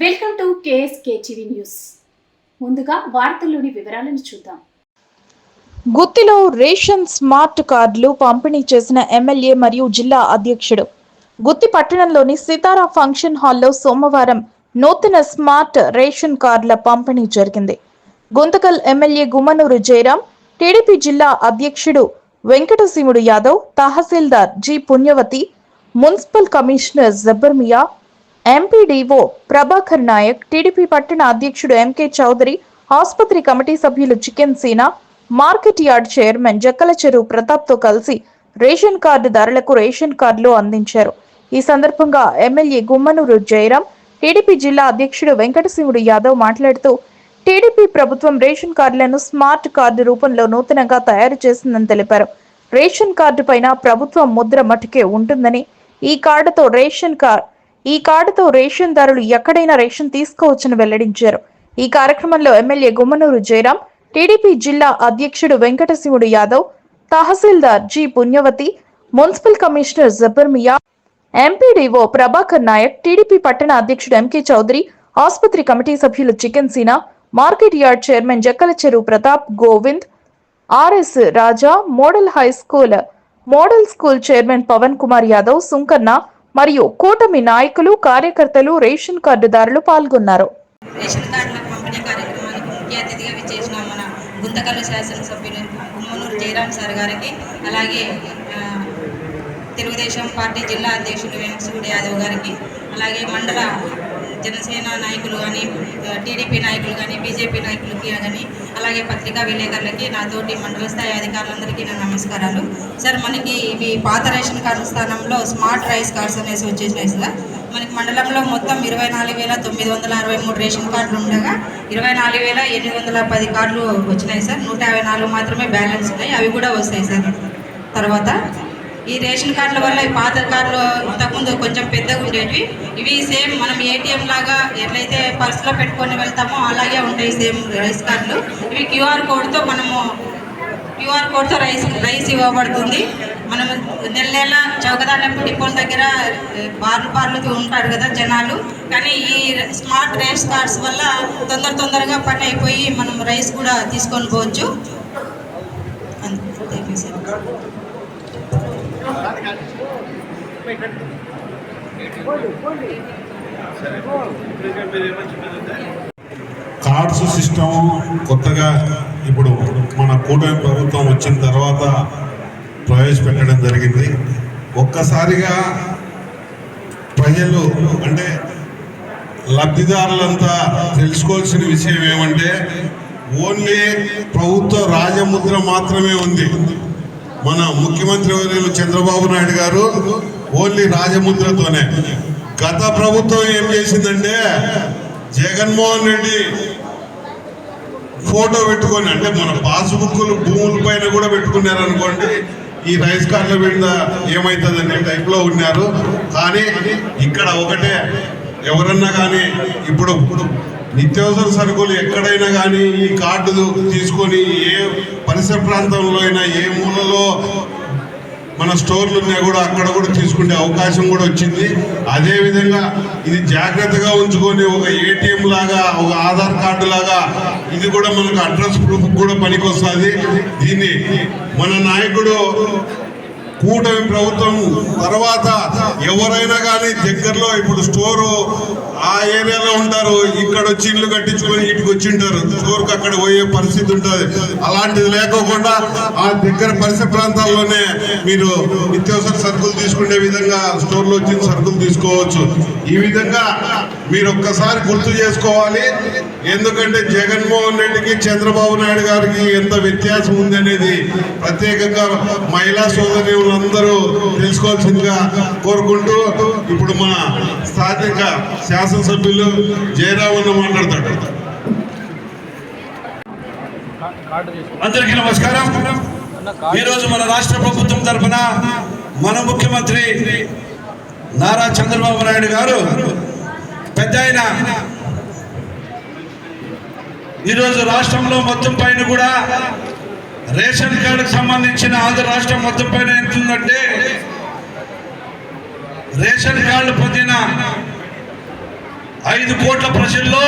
Welcome to KSK TV news. ముందుగా వార్తల్లోని వివరాలను చూద్దాం. గుత్తిలో రేషన్ స్మార్ట్ కార్డులు పంపిణీ చేసిన ఎమ్మెల్యే మరియు జిల్లా అధ్యక్షుడు. గుత్తి పట్టణంలోని సితారా ఫంక్షన్ హాల్లో సోమవారం నూతన స్మార్ట్ రేషన్ కార్డుల పంపిణీ జరిగింది. గుంతకల్ ఎమ్మెల్యే గుమ్మనూరు జయరాం టీడీపీ జిల్లా అధ్యక్షుడు Venkatasivudu Yadav tahsildar G Punyavathi municipal commissioner Jabarmiya MPDO Prabhakar Naik TDP పట్టణ అధ్యక్షుడు ఎంకే చౌదరి ఆసుపత్రి కమిటీ సభ్యులు chicken Seena market yard chairman Jakkala Cheruvu ప్రతాప్తో కలిసి రేషన్ కార్డు ధరలకు రేషన్ కార్డులు అందించారు. ఈ సందర్భంగా ఎమ్మెల్యే గుమ్మనూరు జయరాం టీడీపీ జిల్లా అధ్యక్షుడు వెంకటశివుడు యాదవ్ మాట్లాడుతూ టీడీపీ ప్రభుత్వం రేషన్ కార్డులను స్మార్ట్ కార్డు రూపంలో నూతనంగా తయారు చేసిందని తెలిపారు. రేషన్ కార్డు పైన ప్రభుత్వం ముద్ర మటుకే ఉంటుందని ఈ కార్డుతో రేషన్ కార్డ్ ఈ కార్డుతో రేషన్ దారులు ఎక్కడైనా రేషన్ తీసుకోవచ్చని వెల్లడించారు. ఈ కార్యక్రమంలో ఎమ్మెల్యే గుమ్మనూరు జయరాం టీడీపీ జిల్లా అధ్యక్షుడు Venkatasivudu Yadav tahsildar G Punyavathi municipal commissioner Jabarmiya MPDO Prabhakar Naik TDP పట్టణ అధ్యక్షుడు ఎంకే చౌదరి ఆసుపత్రి కమిటీ సభ్యులు chicken Seena market yard chairman Jakkala Cheruvu Pratap Govind RS Raja model high school model school chairman Pavan Kumar Yadav Sunkanna మరియు కూటమి నాయకులు కార్యకర్తలు ration కార్డుదారులు పాల్గొన్నారు. Ration కార్డుల పంపిణీ కార్యక్రమానికి ముఖ్య అతిథిగా విచ్చేసిన మన గుంతకల్లు శాసనసభ్యులు గుమ్మనూరు జయరాం సార్ గారికి అలాగే తెలుగుదేశం పార్టీ జిల్లా అధ్యక్షులు వెంకటశివుడు యాదవ్ గారికి అలాగే మండల జనసేన నాయకులు కానీ టీడీపీ నాయకులు కానీ బీజేపీ నాయకులకి కానీ అలాగే పత్రికా విలేకరులకి నాతోటి మండల స్థాయి అధికారులందరికీ నా నమస్కారాలు. సార్ మనకి ఇవి పాత రేషన్ కార్డు స్థానంలో స్మార్ట్ రైస్ కార్డ్స్ అనేసి వచ్చేసినాయి సార్. మనకి మండలంలో మొత్తం ఇరవై నాలుగు వేల తొమ్మిది వందల అరవై మూడు రేషన్ కార్డులు ఉండగా ఇరవై నాలుగు వేల ఎనిమిది వందల పది కార్డులు వచ్చినాయి సార్. నూట యాభై నాలుగు మాత్రమే బ్యాలెన్స్ ఉన్నాయి. అవి కూడా వస్తాయి సార్. తర్వాత ఈ రేషన్ కార్డుల వల్ల ఈ పాత కార్డులు ఇంతకుముందు కొంచెం పెద్దగా ఉండేవి ఇవి సేమ్ మనం ఏటీఎం లాగా ఎట్లయితే పర్సులో పెట్టుకొని వెళ్తామో అలాగే ఉంటాయి సేమ్ రైస్ కార్డులు. ఇవి క్యూఆర్ కోడ్తో మనము క్యూఆర్ కోడ్తో రైస్ రైస్ ఇవ్వబడుతుంది. మనం నెల నెల చౌకదాండపు డిపోల దగ్గర బార్లు బార్లు ఉంటారు కదా జనాలు. కానీ ఈ స్మార్ట్ రైస్ కార్డ్స్ వల్ల తొందర తొందరగా పని అయిపోయి మనం రైస్ కూడా తీసుకొని పోవచ్చు. కార్డ్స్ సిస్టమ్ కొత్తగా ఇప్పుడు మన కూటమి ప్రభుత్వం వచ్చిన తర్వాత ప్రవేశపెట్టడం జరిగింది. ఒక్కసారిగా ప్రజలు అంటే లబ్ధిదారులంతా తెలుసుకోవాల్సిన విషయం ఏమంటే ఓన్లీ ప్రభుత్వ రాజముద్ర మాత్రమే ఉంది. మన ముఖ్యమంత్రి వర్యులు చంద్రబాబు నాయుడు గారు ఓన్లీ రాజముద్రతోనే. గత ప్రభుత్వం ఏం చేసిందంటే జగన్మోహన్ రెడ్డి ఫోటో పెట్టుకొని అంటే మన పాస్బుక్లు భూముల పైన కూడా పెట్టుకున్నారు అనుకోండి ఈ రైస్ కార్డుల మీద ఏమవుతుంది అనే టైప్లో ఉన్నారు. కానీ ఇక్కడ ఒకటే ఎవరన్నా కానీ ఇప్పుడు ఇప్పుడు నిత్యావసర సరుకులు ఎక్కడైనా కానీ ఈ కార్డు తీసుకొని ఏ పరిసర ప్రాంతంలో అయినా ఏ మూలలో మన స్టోర్లు ఉన్నా కూడా అక్కడ కూడా తీసుకునే అవకాశం కూడా వచ్చింది. అదే విధంగా ఇది జాగ్రత్తగా ఉంచుకొని ఒక ఏటీఎం లాగా ఒక ఆధార్ కార్డు లాగా ఇది కూడా మనకు అడ్రస్ ప్రూఫ్ కూడా పనికొస్తుంది. దీన్ని మన నాయకుడు కూటమి ప్రభుత్వం తర్వాత ఎవరైనా కానీ దగ్గరలో ఇప్పుడు స్టోరు ఆ ఏరియాలో ఉంటారు ఇక్కడ వచ్చి ఇల్లు కట్టించుకొని ఇటుకు వచ్చి ఉంటారు. స్టోర్కి అక్కడ పోయే పరిస్థితి ఉంటుంది. అలాంటిది లేకోకుండా ఆ దగ్గర పరిసర ప్రాంతాల్లోనే మీరు నిత్యావసర సరుకులు తీసుకునే విధంగా స్టోర్లో వచ్చిన సరుకులు తీసుకోవచ్చు. ఈ విధంగా మీరు ఒక్కసారి గుర్తు చేసుకోవాలి. ఎందుకంటే జగన్మోహన్ రెడ్డికి చంద్రబాబు నాయుడు గారికి ఎంత వ్యత్యాసం ఉందనేది ప్రత్యేకంగా మహిళా సోదరులందరూ తెలుసుకోవాల్సిందిగా కోరుకుంటూ ఇప్పుడు మన స్థానిక శాసనసభ్యులు జయరామన్న మాట్లాడతాడు. అందరికీ నమస్కారం. ఈరోజు మన రాష్ట్ర ప్రభుత్వం తరఫున మన ముఖ్యమంత్రి నారా చంద్రబాబు నాయుడు గారు పెద్ద ఈరోజు రాష్ట్రంలో మొత్తం పైన కూడా రేషన్ కార్డుకు సంబంధించిన ఆంధ్ర రాష్ట్రం మొత్తం పైన ఎంత ఉందంటే రేషన్ కార్డు పొందిన ఐదు కోట్ల ప్రజల్లో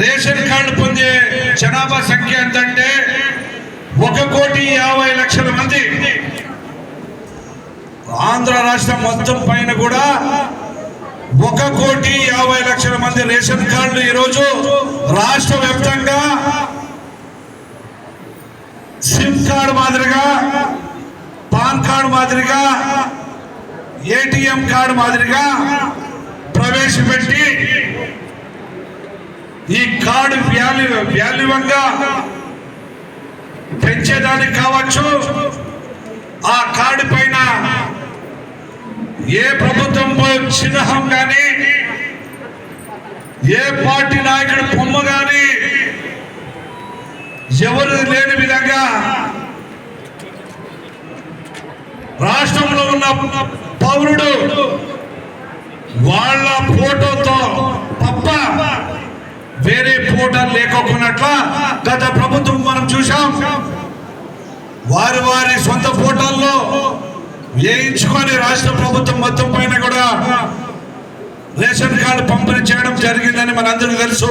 రేషన్ కార్డు పొందే జనాభా సంఖ్య ఎంతంటే ఒక కోటి యాభై లక్షల మంది. ఆంధ్ర రాష్ట్రం మొత్తం పైన కూడా ఒక కోటి యాభై లక్షల మంది రేషన్ కార్డులు ఈరోజు రాష్ట్ర వ్యాప్తంగా సిమ్ కార్డు మాదిరిగా పాన్ కార్డు మాదిరిగా ఏటీఎం కార్డు మాదిరిగా ప్రవేశపెట్టి ఈ కార్డు వ్యాల్యూ వ్యాల్యూవంగా పెంచేదానికి కావచ్చు. ఆ కార్డు పైన ఏ ప్రభుత్వం చిహ్నం కానీ ఏ పార్టీ నాయకుడు బొమ్మ కానీ ఎవరు లేని విధంగా రాష్ట్రంలో ఉన్న పౌరుడు వాళ్ళ ఫోటోతో తప్ప వేరే ఫోటో లేకోకున్నట్ల గత ప్రభుత్వం మనం చూసాం వారి వారి సొంత ఫోటోల్లో వేయించుకొని రాష్ట్ర ప్రభుత్వం మొత్తం పైన కూడా రేషన్ కార్డు పంపిణీ చేయడం జరిగిందని మనందరికీ తెలుసు.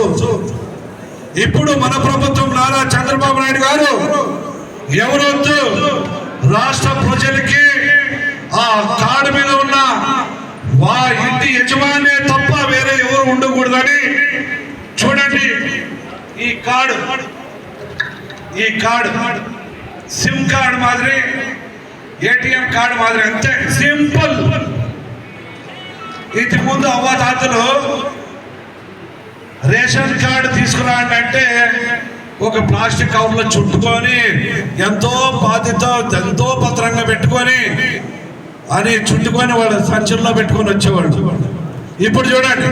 ఇప్పుడు మన ప్రభుత్వం నారా చంద్రబాబు నాయుడు గారు ఎవరొద్దు రాష్ట్ర ప్రజలకి ఆ కార్డు మీద ఉన్న వా ఇంటి యజమానే తప్ప వేరే ఎవరు ఉండకూడదని చూడండి ఈ కార్డు. ఈ కార్డు. సిమ్ కార్డు మాదిరి ఏటీఎం కార్డు మాదిరి అంతే. సింపుల్. ఇంటి ముందు అవ్వదాతలు రేషన్ కార్డు తీసుకురాండి ఒక ప్లాస్టిక్ కవర్లో చుట్టుకొని ఎంతో బాధ్యత ఎంతో భద్రంగా పెట్టుకొని అని చుట్టుకొని వాడు సంచుల్లో పెట్టుకొని వచ్చేవాడు ఇప్పుడు చూడండి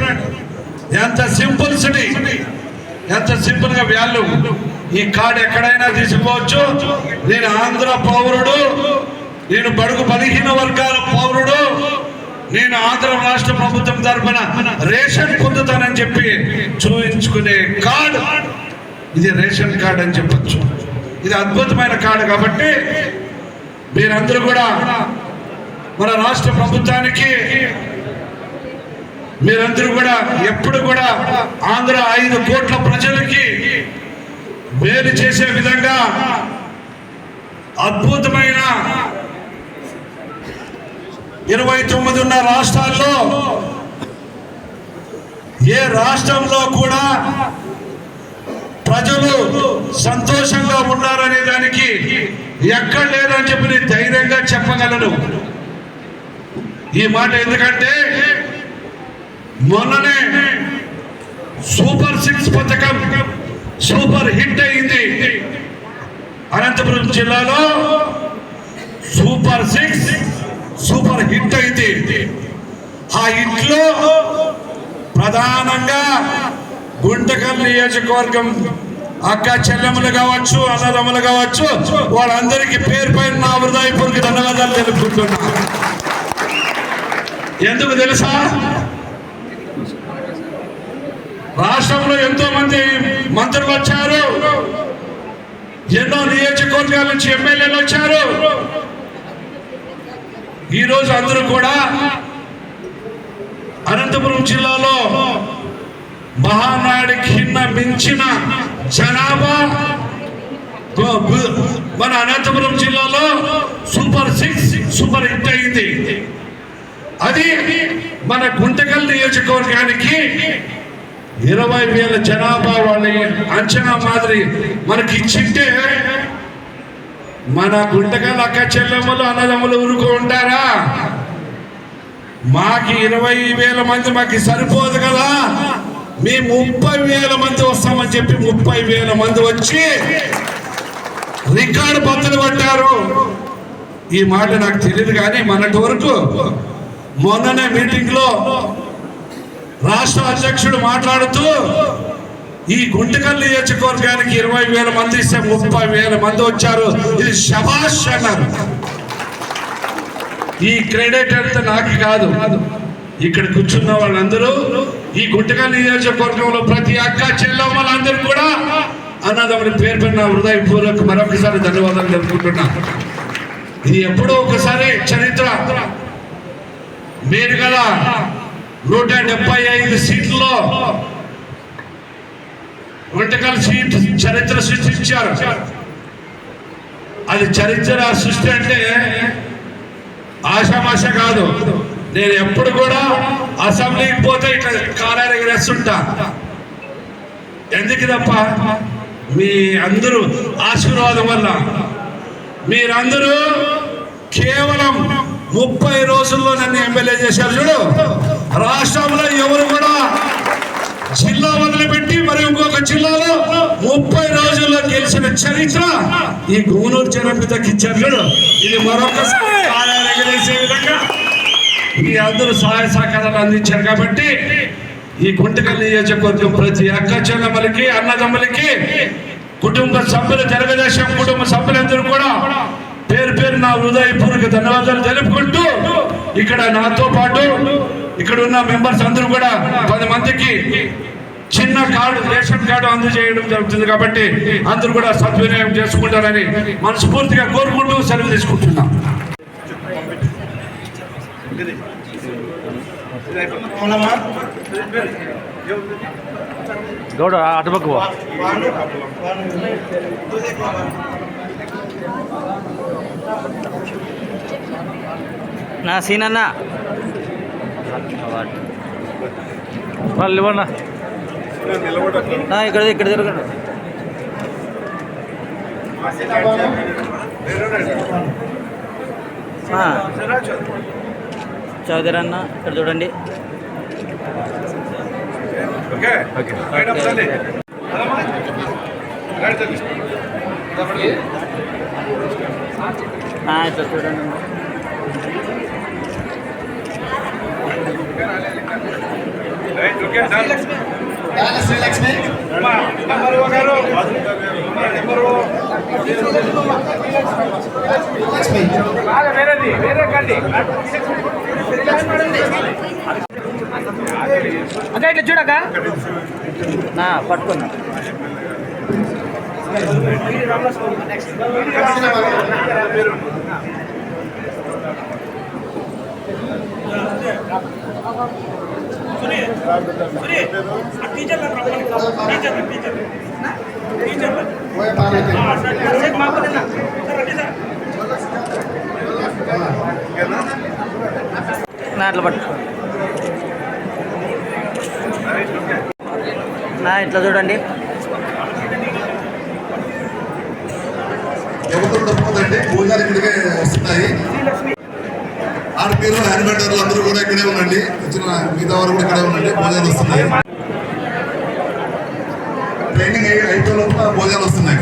ఎంత సింపుల్ సిటీ ఎంత సింపుల్గా వ్యాల్యూ వాల్యూ. ఈ కార్డు ఎక్కడైనా తీసుకోవచ్చు. నేను ఆంధ్ర పౌరుడు. నేను బడుగు బలహీన వర్గాల పౌరుడు. నేను ఆంధ్ర రాష్ట్ర ప్రభుత్వం తరఫున రేషన్ పొందుతానని చెప్పి చూపించుకునే కార్డు. ఇది రేషన్ కార్డు అని చెప్పొచ్చు. ఇది అద్భుతమైన కార్డు కాబట్టి మీరందరూ కూడా మన రాష్ట్ర ప్రభుత్వానికి మీరందరూ కూడా ఎప్పుడు కూడా ఆంధ్ర ఐదు కోట్ల ప్రజలకి మేలు చేసే విధంగా అద్భుతమైన ఇరవై తొమ్మిది ఉన్న రాష్ట్రాల్లో ఏ రాష్ట్రంలో కూడా ప్రజలు సంతోషంగా ఉన్నారనే దానికి ఎక్కడ లేదని చెప్పి నేను ధైర్యంగా చెప్పగలను. ఈ మాట ఎందుకంటే మొన్ననే సూపర్ సిక్స్ పథకం సూపర్ హిట్ అయింది. అనంతపురం జిల్లాలో సూపర్ సిక్స్ సూపర్ హిట్ అయితే ఆ హిట్లో ప్రధానంగా గుంటకల్ నియోజకవర్గం అక్క చెల్లెమ్మలు కావచ్చు అన్నదమ్ములు కావచ్చు వాళ్ళందరికీ పేరు పైన నా హృదయపూర్వక ధన్యవాదాలు తెలుపుకుంటున్నా. ఎందుకు తెలుసా? రాష్ట్రంలో ఎంతో మంది మంత్రులు వచ్చారు. ఎన్నో నియోజకవర్గాల నుంచి ఎమ్మెల్యేలు వచ్చారు. ఈరోజు అందరూ కూడా అనంతపురం జిల్లాలో మహానాడికి కింద మించిన జనాభా గు- మన అనంతపురం జిల్లాలో సూపర్ సిక్స్ సూపర్ హిట్ అయింది. అది మన గుంటకల్ నియోజకవర్గానికి ఇరవై వేల జనాభా వాళ్ళ అంచనా మాదిరి మనకి ఇచ్చింటే మన గుంటకల్ అక్క చెల్లెమ్మలు అన్నదమ్ములు ఊరుకో ఉంటారా? మాకు ఇరవై వేల మంది మాకు సరిపోదు కదా? మీ ముప్పై వేల మంది వస్తామని చెప్పి ముప్పై వేల మంది వచ్చి రికార్డు బద్దలు పట్టారు ఈ మాట నాకు తెలియదు కానీ మొన్నటి వరకు మొన్ననే మీటింగ్లో రాష్ట్ర అధ్యక్షుడు మాట్లాడుతూ ఈ గుంటకల్ నియోజకవర్గానికి ఇరవై వేల మంది ఇస్తే ముప్పై వేల మంది వచ్చారు. ఇది శభాష్ అన్నారు. ఈ క్రెడిట్ అంతా నాకు కాదు. ఇక్కడ కూర్చున్న వాళ్ళందరూ ఈ గుంటకల్ నియోజకవర్గంలో ప్రతి అక్క చెల్లమ్మలందరూ కూడా అన్నదమ్ముని పేరు పైన హృదయపూర్వక మరొకసారి ధన్యవాదాలు తెలుపుకుంటున్నా. ఇది ఎప్పుడో ఒకసారి చరిత్ర. మీరు కదా నూట డెబ్బై ఐదు సీట్లలో వంటకాల సీట్ చరిత్ర సృష్టించారు. అది చరిత్ర సృష్టి అంటే ఆషామాష కాదు. నేను ఎప్పుడు కూడా అసెంబ్లీకి పోతే ఇట్లా కాలాలు వేస్తుంటా ఎందుకు తప్ప మీ అందరూ ఆశీర్వాదం వల్ల. మీరందరూ కేవలం ముప్పై రోజుల్లో నన్ను ఎమ్మెల్యే చేశారు. చూడు రాష్ట్రంలో ఎవరు కూడా జిల్లా వదిలిపెట్టి మరి ఇంకొక జిల్లాలో ముప్పై రోజుల్లో గెలిచిన చరిత్ర ఈ గూనూరు జనపితకి ఇచ్చారు ఇది మరొకసారి విధంగా మీ అందరూ సహాయ సహకారాలు అందించారు కాబట్టి ఈ గుంటకల్ నియోజకవర్గం ప్రతి అక్క చెల్లెమ్మలకి అన్నదమ్ములకి కుటుంబ సభ్యులు తెలుగుదేశం కుటుంబ సభ్యులందరూ కూడా పేరు పేరు నా హృదయపూర్వక ధన్యవాదాలు తెలుపుకుంటూ ఇక్కడ నాతో పాటు ఇక్కడ ఉన్న మెంబర్స్ అందరూ కూడా పది మందికి చిన్న కార్డు రేషన్ కార్డు అందజేయడం జరుగుతుంది కాబట్టి అందరూ కూడా సద్వినియోగం చేసుకుంటారని మనస్ఫూర్తిగా కోరుకుంటూ సెలవు తీసుకుంటున్నాం. గౌడ అటుపక్క నా సీన్ అన్న వాళ్ళు ఇవ్వండి నా ఇక్కడ ఇక్కడ తిరగండి ఆ. చౌదరి అన్న ఇక్కడ చూడండి. ఆ, ఇట్లా చూడండి అక్క ఇట్లా చూడక నా పట్టుకున్నా. నా పట్టుకో నా ఇట్లా చూడండి. భోజనాలు ఇక్కడికే వస్తున్నాయి. ఆడపీరు యానిమేటర్లు అందరూ కూడా ఇక్కడే ఉండండి. వచ్చిన మిగతా వారు కూడా ఇక్కడే ఉండండి. భోజనాలు వస్తున్నాయి. ట్రైనింగ్ అయిపోయిన లోపల భోజనాలు వస్తున్నాయి.